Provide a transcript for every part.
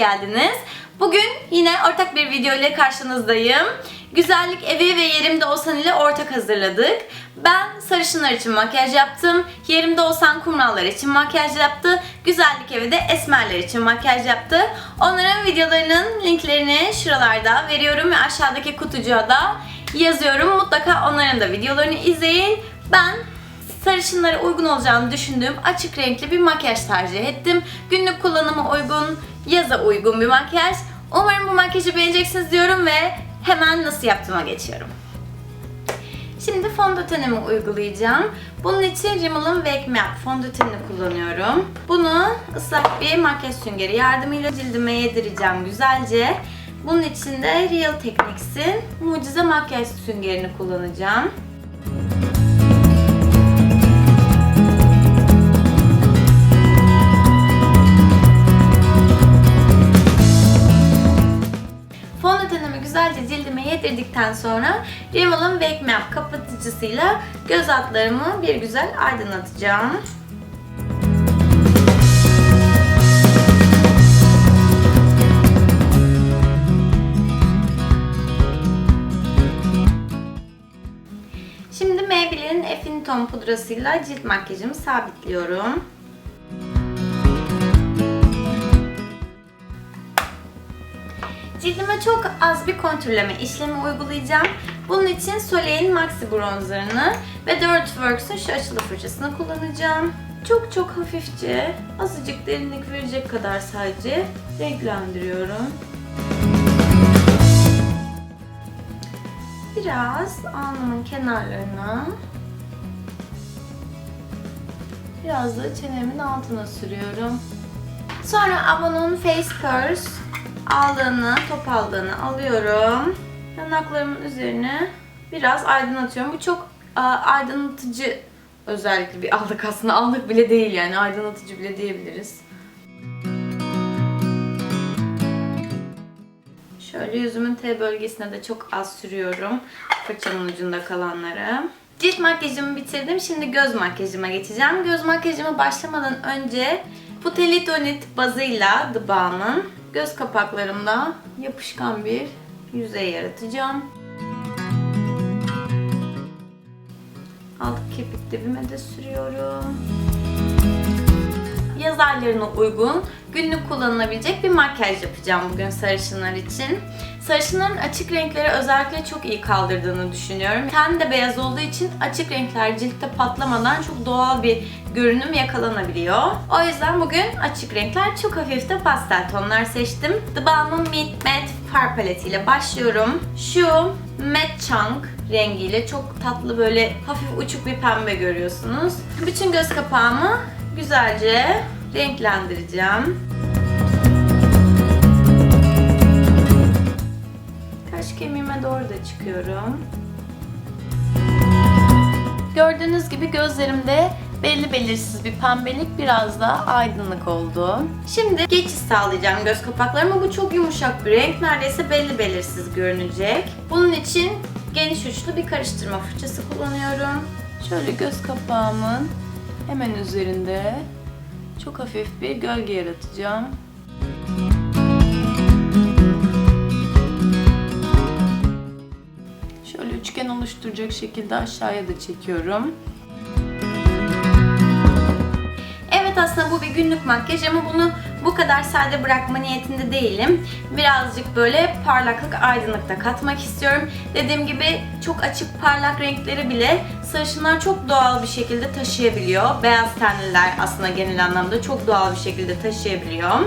geldiniz. Bugün yine ortak bir video ile karşınızdayım. Güzellik evi ve yerimde olsan ile ortak hazırladık. Ben sarışınlar için makyaj yaptım. Yerimde olsan kumrallar için makyaj yaptı. Güzellik evi de esmerler için makyaj yaptı. Onların videolarının linklerini şuralarda veriyorum ve aşağıdaki kutucuğa da yazıyorum. Mutlaka onların da videolarını izleyin. Ben sarışınlara uygun olacağını düşündüğüm açık renkli bir makyaj tercih ettim. Günlük kullanıma uygun, yaza uygun bir makyaj. Umarım bu makyajı beğeneceksiniz diyorum ve hemen nasıl yaptığıma geçiyorum. Şimdi fondötenimi uygulayacağım. Bunun için Rimmel'ın Wake Me Up fondötenini kullanıyorum. Bunu ıslak bir makyaj süngeri yardımıyla cildime yedireceğim güzelce. Bunun için de Real Techniques'in mucize makyaj süngerini kullanacağım. Yedirdikten sonra Rimmel'ın Wake Me Up kapatıcısıyla göz altlarımı bir güzel aydınlatacağım. Şimdi Maybelline'in Effin Ton pudrasıyla cilt makyajımı sabitliyorum. Cildime çok az bir kontürleme işlemi uygulayacağım. Bunun için Soleil'in Maxi Bronzer'ını ve Dirt Works'un şu açılı fırçasını kullanacağım. Çok çok hafifçe, azıcık derinlik verecek kadar sadece renklendiriyorum. Biraz alnımın kenarlarına, biraz da çenemin altına sürüyorum. Sonra Avon'un Face Purse aldığını, top aldığını alıyorum. Yanaklarımın üzerine biraz aydınlatıyorum. Bu çok a, aydınlatıcı özellikle bir aldık aslında. Aldık bile değil yani aydınlatıcı bile diyebiliriz. Şöyle yüzümün T bölgesine de çok az sürüyorum. Fırçamın ucunda kalanları. Cilt makyajımı bitirdim. Şimdi göz makyajıma geçeceğim. Göz makyajıma başlamadan önce Putelitonit bazıyla The Balm'ın göz kapaklarımda yapışkan bir yüzey yaratacağım. Alt kepik dibime de sürüyorum. Yaz aylarına uygun, günlük kullanılabilecek bir makyaj yapacağım bugün sarışınlar için. Sarışınların açık renkleri özellikle çok iyi kaldırdığını düşünüyorum. Ten de beyaz olduğu için açık renkler ciltte patlamadan çok doğal bir görünüm yakalanabiliyor. O yüzden bugün açık renkler çok hafif de pastel tonlar seçtim. The Balm'ın Meet Matte far paletiyle başlıyorum. Şu Matte Chunk rengiyle çok tatlı böyle hafif uçuk bir pembe görüyorsunuz. Bütün göz kapağımı güzelce renklendireceğim. Kaş kemiğime doğru da çıkıyorum. Gördüğünüz gibi gözlerimde belli belirsiz bir pembelik biraz da aydınlık oldu. Şimdi geçiş sağlayacağım göz kapaklarıma. Bu çok yumuşak bir renk. Neredeyse belli belirsiz görünecek. Bunun için geniş uçlu bir karıştırma fırçası kullanıyorum. Şöyle göz kapağımın hemen üzerinde çok hafif bir gölge yaratacağım. Şöyle üçgen oluşturacak şekilde aşağıya da çekiyorum. Aslında bu bir günlük makyaj ama bunu bu kadar sade bırakma niyetinde değilim. Birazcık böyle parlaklık, aydınlık da katmak istiyorum. Dediğim gibi çok açık parlak renkleri bile sarışınlar çok doğal bir şekilde taşıyabiliyor. Beyaz tenliler aslında genel anlamda çok doğal bir şekilde taşıyabiliyor.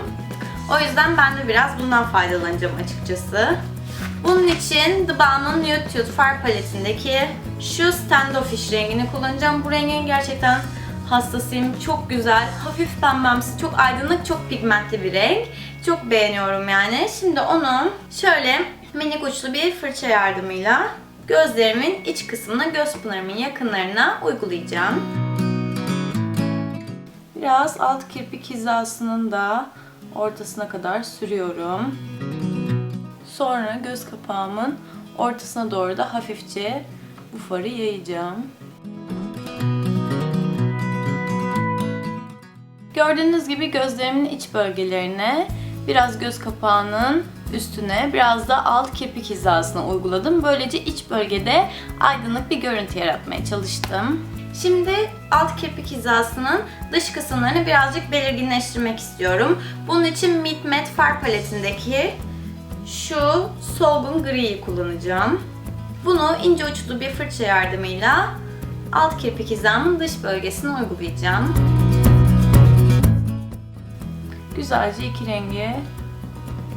O yüzden ben de biraz bundan faydalanacağım açıkçası. Bunun için The Balm'ın Nude Tude far paletindeki şu Standoffish rengini kullanacağım. Bu rengin gerçekten hastasıyım. Çok güzel, hafif pembemsi, çok aydınlık, çok pigmentli bir renk. Çok beğeniyorum yani. Şimdi onu şöyle minik uçlu bir fırça yardımıyla gözlerimin iç kısmına, göz pınarımın yakınlarına uygulayacağım. Biraz alt kirpik hizasının da ortasına kadar sürüyorum. Sonra göz kapağımın ortasına doğru da hafifçe bu farı yayacağım. Gördüğünüz gibi gözlerimin iç bölgelerine Biraz göz kapağının üstüne, biraz da alt kirpik hizasına uyguladım. Böylece iç bölgede aydınlık bir görüntü yaratmaya çalıştım. Şimdi alt kirpik hizasının dış kısımlarını birazcık belirginleştirmek istiyorum. Bunun için Meet Matte far paletindeki şu solgun griyi kullanacağım. Bunu ince uçlu bir fırça yardımıyla alt kirpik hizamın dış bölgesine uygulayacağım. Güzelce iki rengi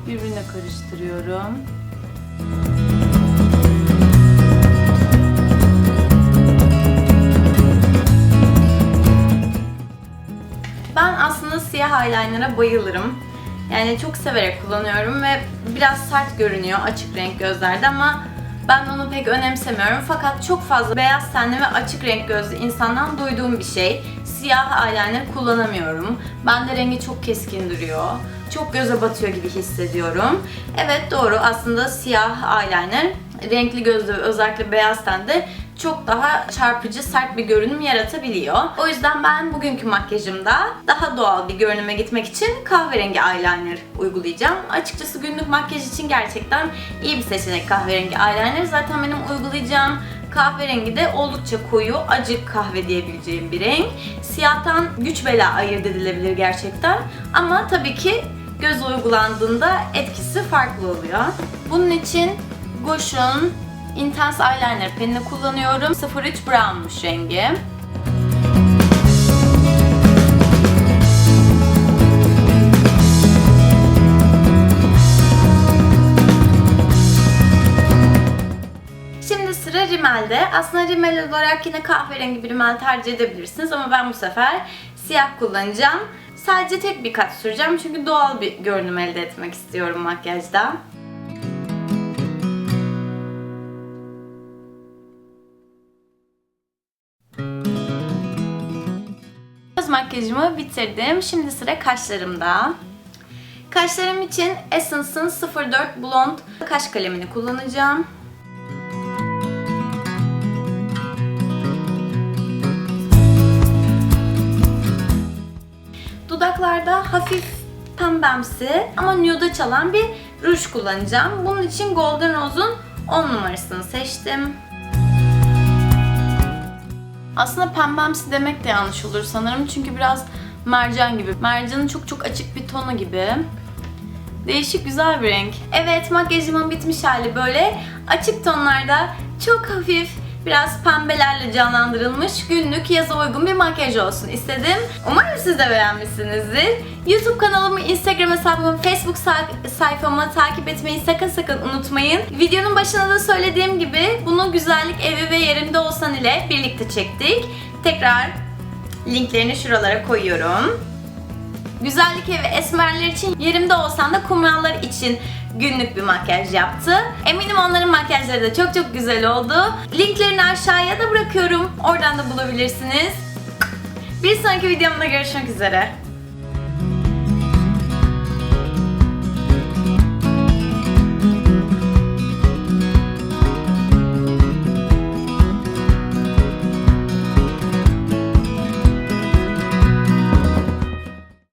birbirine karıştırıyorum. Ben aslında siyah eyeliner'a bayılırım. Yani çok severek kullanıyorum ve biraz sert görünüyor açık renk gözlerde ama ben onu pek önemsemiyorum. Fakat çok fazla beyaz tenli ve açık renk gözlü insandan duyduğum bir şey. Siyah eyeliner kullanamıyorum. Bende rengi çok keskin duruyor. Çok göze batıyor gibi hissediyorum. Evet doğru aslında siyah eyeliner renkli gözlü özellikle beyaz tende çok daha çarpıcı, sert bir görünüm yaratabiliyor. O yüzden ben bugünkü makyajımda daha doğal bir görünüme gitmek için kahverengi eyeliner uygulayacağım. Açıkçası günlük makyaj için gerçekten iyi bir seçenek kahverengi eyeliner. Zaten benim uygulayacağım kahverengi de oldukça koyu, acı kahve diyebileceğim bir renk. Siyahtan güç bela ayırt edilebilir gerçekten. Ama tabii ki göz uygulandığında etkisi farklı oluyor. Bunun için Gush'un Intense Eyeliner penini kullanıyorum. 03 Brown'muş rengi. Şimdi sıra rimelde. Aslında rimel olarak yine kahverengi bir rimel tercih edebilirsiniz ama ben bu sefer siyah kullanacağım. Sadece tek bir kat süreceğim çünkü doğal bir görünüm elde etmek istiyorum makyajda. Makyajımı bitirdim. Şimdi sıra kaşlarımda. Kaşlarım için Essence'ın 04 Blond kaş kalemini kullanacağım. Dudaklarda hafif pembemsi ama nude'a çalan bir ruj kullanacağım. Bunun için Golden Rose'un 10 numarasını seçtim. Aslında pembemsi demek de yanlış olur sanırım çünkü biraz mercan gibi. Mercanın çok çok açık bir tonu gibi. Değişik güzel bir renk. Evet makyajımın bitmiş hali böyle. Açık tonlarda çok hafif biraz pembelerle canlandırılmış günlük yaza uygun bir makyaj olsun istedim. Umarım siz de beğenmişsinizdir. YouTube kanalımı, Instagram hesabımı, Facebook say- sayfamı takip etmeyi sakın sakın unutmayın. Videonun başında da söylediğim gibi bunu güzellik evi ve yerimde olsan ile birlikte çektik. Tekrar linklerini şuralara koyuyorum. Güzellik evi esmerler için yerimde olsan da kumrallar için günlük bir makyaj yaptı. Eminim onların makyajları da çok çok güzel oldu. Linklerini aşağıya da bırakıyorum. Oradan da bulabilirsiniz. Bir sonraki videomda görüşmek üzere.